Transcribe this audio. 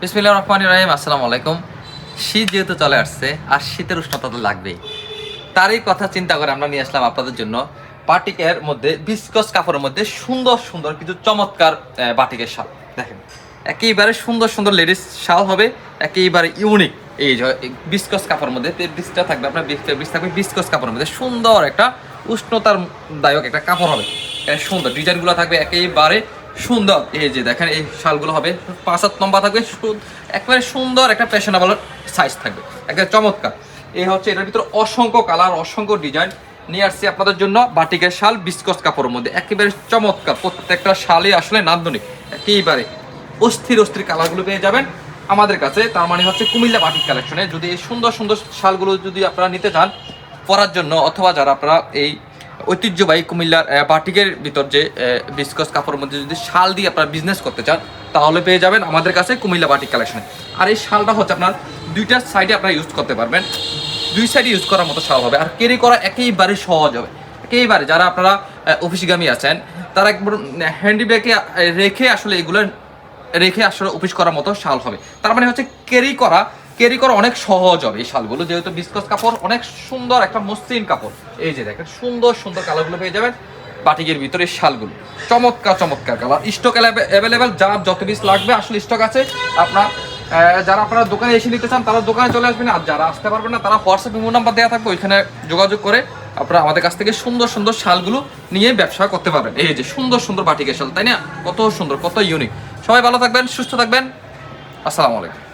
বিসমিল্লাহ রহমান রাহিম, আসসালামু আলাইকুম। শীত যেহেতু চলে আসছে, আর শীতের উষ্ণতা তো লাগবেই। তারই কথা চিন্তা করে আমরা নিয়ে আসলাম আপনাদের জন্য বাটিকের মধ্যে বিস্কস কাপড়ের মধ্যে সুন্দর সুন্দর কিছু চমৎকার বাটিকের শাল। দেখেন, একেবারে সুন্দর সুন্দর লেডিস শাল হবে, একেবারে ইউনিক এই বিস্কস কাপড়ের মধ্যে। ফেব্রিক্সটা থাকবে আপনার ফেব্রিক্স থাকবে বিস্কস কাপড়ের মধ্যে। সুন্দর একটা উষ্ণতার দায়ক একটা কাপড় হবে। সুন্দর, ডিজাইনগুলো থাকবে একেবারে সুন্দর। এই যে দেখেন, এই শালগুলো হবে। পাঁচ সাত নম্বর থাকবে। একেবারে সুন্দর একটা ফ্যাশনেবল সাইজ থাকবে। একেবারে চমৎকার। এই হচ্ছে এটার ভিতরে অসংখ্য কালার অসংখ্য ডিজাইন নিয়ে আসছি আপনাদের জন্য বাটিকের শাল বিস্কস কাপড়ের মধ্যে। একেবারে চমৎকার। প্রত্যেকটা শালে আসলে নান্দনিক। একেবারে অস্থির অস্থির কালারগুলো পেয়ে যাবেন আমাদের কাছে। তার মানে হচ্ছে কুমিল্লা বাটিক কালেকশনে যদি এই সুন্দর সুন্দর শালগুলো যদি আপনারা নিতে চান, পরার জন্য অথবা যারা আপনারা এই ঐতিহ্যবাহী কুমিল্লার বাটিকের ভিতর যে বিস্কস কাপড়ের মধ্যে যদি শাল দিয়ে আপনারা বিজনেস করতে চান, তাহলে পেয়ে যাবেন আমাদের কাছে কুমিল্লা বাটিক কালেকশনে আর এই শালটা হচ্ছে আপনার দুইটা সাইডে আপনারা ইউজ করতে পারবেন। দুই সাইডে ইউজ করার মতো শাল হবে। আর ক্যারি করা একেবারে সহজ হবে। একেবারে যারা আপনারা অফিসগামী আছেন, তারা একবার হ্যান্ডি ব্যাগে রেখে আসলে এগুলো, রেখে আসলে অফিস করার মতো শাল হবে। তার মানে হচ্ছে ক্যারি করা ক্যারি করা অনেক সহজ হবে এই শালগুলো, যেহেতু বিস্কস কাপড় অনেক সুন্দর একটা মসৃণ কাপড়। এই যে দেখেন, সুন্দর সুন্দর কালারগুলো পেয়ে যাবেন বাটিকের ভিতরে শালগুলো। চমৎকার চমৎকার কালার। স্টক অ্যাভেলেবেল যার যত পিস লাগবে, আসলে স্টক আছে, আপনার যারা আপনারা দোকানে এসে নিতে চান, তারা দোকানে চলে আসবেন, আর যারা আসতে পারবেন না, তারা হোয়াটসঅ্যাপ ইমো নাম্বার দেওয়া থাকবে, ওইখানে যোগাযোগ করে আপনারা আমাদের কাছ থেকে সুন্দর সুন্দর শালগুলো নিয়ে ব্যবসা করতে পারবেন। এই যে সুন্দর সুন্দর বাটিকের শাল, তাই না? কত সুন্দর, কত ইউনিক সবাই ভালো থাকবেন, সুস্থ থাকবেন। আসসালামু আলাইকুম।